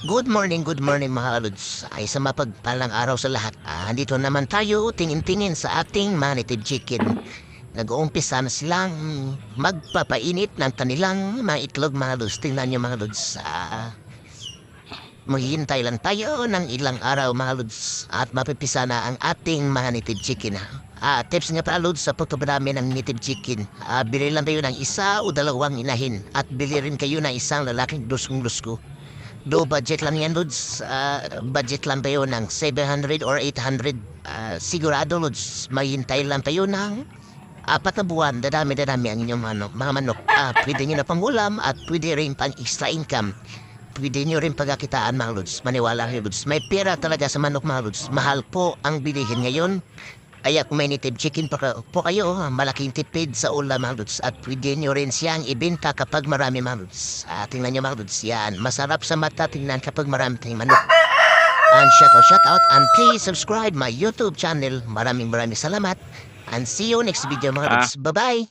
Good morning, good morning mga lods. Ay sa mapagpalang araw sa lahat. Ah, dito naman tayo tingin-tingin sa ating manitib chicken. Nag-uumpisa na silang magpapainit ng kanilang mga itlog mga lods. Tingnan nyo mga lods. Ah, lang tayo ng ilang araw mga lods at mapipisa na ang ating mga native chicken. Ah, tips nga pala lods sa pagpaparami ng native chicken. Ah, bili lang kayo ng isa o dalawang inahin at bili rin kayo ng isang lalaking luskong-lusko. Do budget lang yan lods. Ah, budget lang tayo ng 700 or 800. Ah, sigurado lods, maghintay lang tayo ng apat na buwan, dadami-dadami ang inyong manok, mga manok. Ah, pwede nyo na pangulam at pwede rin pang extra income. Pwede nyo rin pagkakitaan mga lods. Maniwala kayo lods. May pera talaga sa manok mga lods. Mahal po ang bilihin ngayon. Kaya kung may native chicken pa ka- po kayo, ah, malaking tipid sa mga lods. At pwede nyo rin siyang ibenta kapag marami lods. Ah, tingnan nyo lods. Yan. Masarap sa mata tingnan kapag marami tayong manok. And shout out, shout out. And please subscribe my YouTube channel. Maraming maraming salamat. And see you next video mga Ah. lods. Bye-bye.